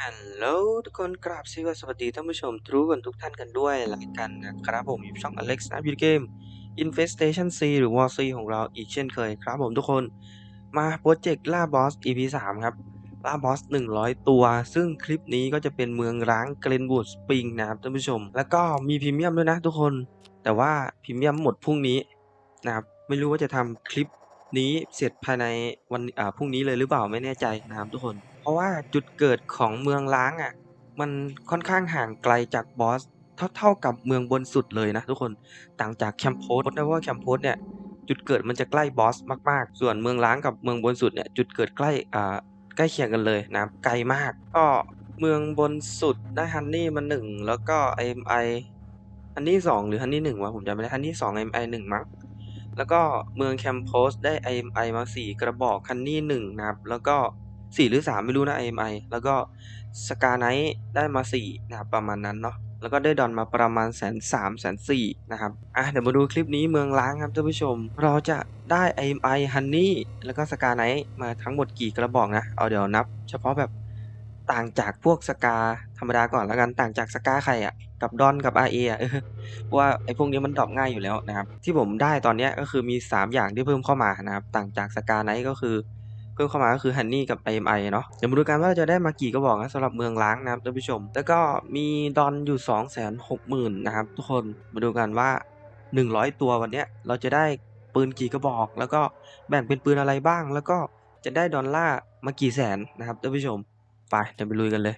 ฮัลโหลทุกคนกราบสวัสดีท่านผู้ชมทุกคนทุกท่านกันด้วยแล้วกันนะครับผมอยู่ช่อง Alex นะวิดีเกม Infestation C หรือ War C ของเราอีกเช่นเคยครับผมทุกคน มาโปรเจกต์ล่าบอส EP 3 ครับ ล่าบอส 100 ตัว ซึ่งคลิปนี้ก็จะเป็นเมืองร้างเกรนบูดสปริงนะครับท่านผู้ชม แล้วก็มีพรีเมียมด้วยนะทุกคน แต่ว่าพรีเมียมหมดพรุ่งนี้นะครับไม่รู้ว่าจะทำคลิปนี้เสร็จภายในวันอ่าพรุ่งนี้เลยหรือเปล่าไม่แน่ใจนะครับทุกคน เพราะว่าจุดเกิดของเมืองล้างอะ มันค่อนข้างห่างไกลจากบอสเท่าเท่ากับเมืองบนสุดเลยนะทุกคนต่างจากแคมป์โพสนะว่าแคมโพสเนี่ยจุดเกิดมันจะใกล้บอสมากๆ ส่วนเมืองล้างกับเมืองบนสุดเนี่ยจุดเกิดใกล้อ่าใกล้เคียงกันเลยนะไกลมาก ก็เมืองบนสุดได้ฮันนี่มาหนึ่งแล้วก็ IMI ฮันนี่สองหรือฮันนี่หนึ่งวะผมจำไม่ได้ฮันนี่สอง IMI หนึ่งมั้งแล้วก็เมืองแคมโพสได้ IMI มา4กระบอกคันนี่1นะครับแล้วก็ 4 หรือ 3 ไม่รู้นะ IMI แล้วก็สกาไนท์ได้มา 4 นะครับ ประมาณนั้นเนาะแล้วก็ได้ดอนมาประมาณแสนสามแสนสี่นะครับ อะเดี๋ยวมาดูคลิปนี้เมืองล้างครับท่านผู้ชม เราจะได้ IMI ฮันนี่แล้วก็สกาไนท์มาทั้งหมดกี่กระบอกนะ เอาเดี๋ยวนับ เฉพาะแบบต่างจากพวกสกาธรรมดาก่อนแล้วกันต่างจากสกาใครอะกับดอนกับ RA อะเออเพราะว่าไอ้พวกนี้มันดรอปง่ายอยู่แล้วนะครับ ที่ผมได้ตอนนี้ก็คือมี 3 อย่างที่เพิ่มเข้ามานะครับ ต่างจากสกาไนท์ก็คือ เพิ่มเข้ามาก็คือฮันนี่กับ IMI เนาะเดี๋ยวมาดูกันว่าเราจะได้มากี่กระบอกนะสำหรับเมืองล้างนะครับท่านผู้ชม แล้วก็มีดอนอยู่ 2 6 0 0 0 0นะครับทุกคนมาดูกันว่า 100 ตัววันเนี้ยเราจะได้ปืนกี่กระบอก แล้วก็แบ่งเป็นปืนอะไรบ้าง แล้วก็จะได้ดอลลาร์มากี่แสนนะครับท่านผู้ชมไปเดี๋ยวไปลุยกันเลย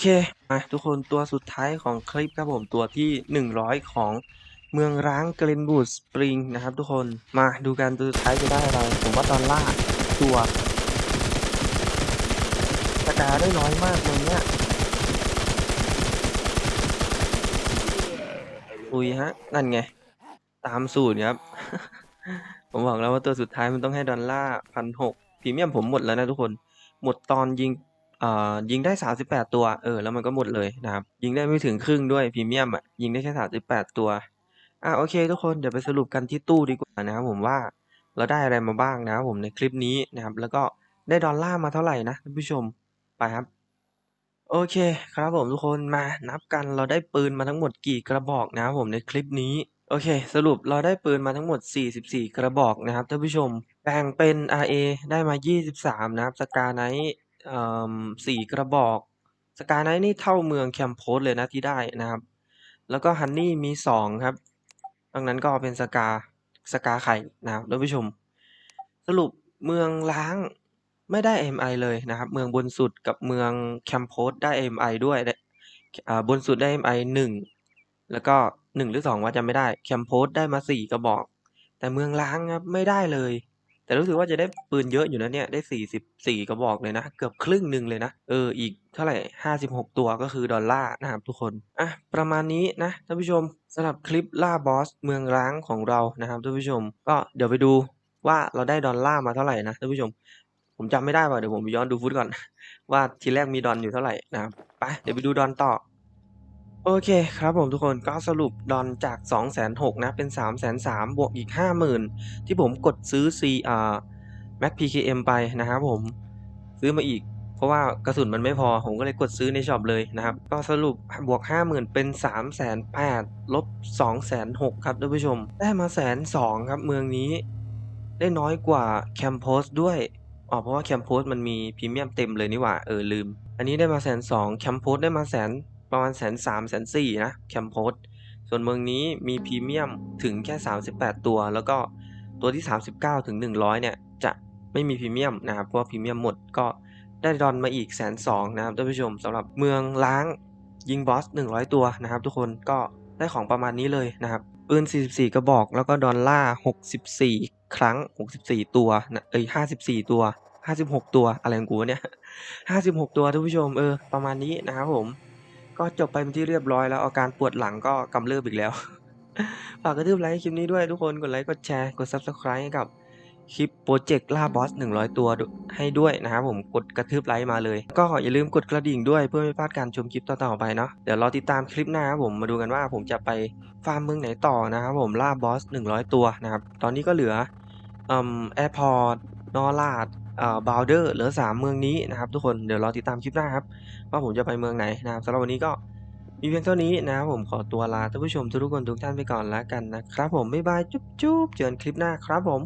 เคมาทุกคนตัวสุดท้ายของคลิปครับผมตัวที่ 100 ของเมืองร้างเกรนบูดสปริงนะครับทุกคนมาดูกันตัวสุดท้ายจะได้อะไร ผมว่าตอนล่าตัวสกาได้น้อยมากเลยเนี่ยอุยฮะ นั่นไง ตามสูตรครับ ผมบอกแล้วว่าตัวสุดท้ายมันต้องให้ดอลลาร์พันหกพรีเมียมผมหมดแล้วนะทุกคน หมดตอนยิง อ่อยิงได้ 38 ตัว เออ แล้วมันก็หมดเลยนะครับ ยิงได้ไม่ถึงครึ่งด้วยพรีเมียมอะ ยิงได้แค่ 38 ตัว อะโอเคทุกคน เดี๋ยวไปสรุปกันที่ตู้ดีกว่านะครับผมว่าเราได้อะไรมาบ้างนะครับผมในคลิปนี้นะครับ แล้วก็ได้ดอลลาร์มาเท่าไหร่นะท่านผู้ชม ไปครับ โอเคครับผมทุกคนมานับกันเราได้ปืนมาทั้งหมดกี่กระบอกนะครับผมในคลิปนี้ โอเค สรุปเราได้ปืนมาทั้งหมด 44 กระบอกนะครับท่านผู้ชม แบ่งเป็น RA ได้มา 23 นะครับสกาไนท์ อ่อสี่กระบอกสกาไนท์นี่เท่าเมืองแคมโพสเลยนะที่ได้นะครับ แล้วก็ฮันนี่มี 2 ครับ ดังนั้นก็เป็นสกาสกาไข่นะครับท่านผู้ชม สรุปเมืองล้างไม่ได้ MI เลยนะครับ เมืองบนสุดกับเมืองแคมโพสได้ MI ด้วยบนสุดได้ MI หนึ่งแล้วก็หนึ่งหรือสองว่าจำไม่ได้แคมโพสได้มาสี่กระบอก แต่เมืองล้างครับไม่ได้เลย แต่รู้สึกว่าจะได้ปืนเยอะอยู่นะเนี่ยได้สี่สิบสี่กระบอกเลยนะ เกือบครึ่งหนึ่งเลยนะ เอออีกเท่าไหร่ห้าสิบหกตัวก็คือดอลลาร์นะครับทุกคนอะประมาณนี้นะท่านผู้ชมสำหรับคลิปล่าบอสเมืองร้างของเรานะครับท่านผู้ชม ก็เดี๋ยวไปดูว่าเราได้ดอลลาร์มาเท่าไหร่นะท่านผู้ชม ผมจำไม่ได้ว่ะเดี๋ยวผมไปย้อนดูฟุตก่อน ว่าทีแรกมีดอนอยู่เท่าไหร่นะครับไปเดี๋ยวไปดูดอนต่อ โอเคครับผมทุกคนก็สรุปดอนจาก 2 6 0 0 0นะ เป็น 3 3 0 0 0บวกอีก 50,000 ที่ผมกดซื้อ C อ่า Mac PKM ไปนะครับผมซื้อมาอีก เพราะว่ากระสุนมันไม่พอ ผมก็เลยกดซื้อในช็อปเลยนะครับ ก็สรุปบวก 50,000 เป็น 3 8 0 0 0ลบ2 6 0 0 0ครับท่านผู้ชม ได้มาแสนสองครับเมืองนี้ ได้น้อยกว่าแคมโพสด้วยอ๋อเพราะว่าแคมโพสมันมีพรีเมียมเต็มเลยนี่หว่าเออลืม อันนี้ได้มาแสนสองแคมโพสได้มาแสน ประมาณแสนสามแสนสี่นะแคมโพสส่วนเมืองนี้มีพรีเมียมถึงแค่ 38 ตัว แล้วก็ตัวที่ 39 ถึง 100 เนี่ย จะไม่มีพรีเมียมนะครับ เพราะพรีเมียมหมดก็ได้ดอนมาอีกแสนสองนะครับท่านผู้ชมสำหรับเมืองล้างยิงบอส 100 ตัวนะครับ ทุกคนก็ได้ของประมาณนี้เลยนะครับปืน 44 กระบอก แล้วก็ดอลลาร์64 ครั้ง 64 ตัวนะเอ้ย54 ตัว 56 ตัวอะไรของกูเนี่ย 56 ตัวท่านผู้ชมเออประมาณนี้นะครับผม ก็จบไปเป็นที่เรียบร้อยแล้วอาการปวดหลังก็กำเริบอีกแล้ว ฝากกระทืบไลค์คลิปนี้ด้วยทุกคนกดไลค์กดแชร์กด Subscribe ให้กับคลิปโปรเจกต์ล่าบอส 100 ตัวด้วยให้ด้วยนะครับผมกดกระทืบไลค์มาเลย ก็อย่าลืมกดกระดิ่งด้วยเพื่อไม่พลาดการชมคลิปต่อๆไปเนาะเดี๋ยวรอติดตามคลิปหน้าครับผมมาดูกันว่าผมจะไปฟาร์มเมืองไหนต่อนะครับผมล่าบอส 100 ตัวนะครับตอนนี้ก็เหลือแอร์พอร์ต นอราดอ่อบาวเดอร์เหลือ 3 เมืองนี้นะครับทุกคนเดี๋ยวรอติดตามคลิปหน้าครับ ว่าผมจะไปเมืองไหนนะครับสำหรับวันนี้ก็มีเพียงเท่านี้นะครับผมขอตัวลาท่านผู้ชมทุกคนทุกท่านไปก่อนแล้วกันนะครับผมบ๊ายบายจุ๊บๆเจอกันคลิปหน้าครับผม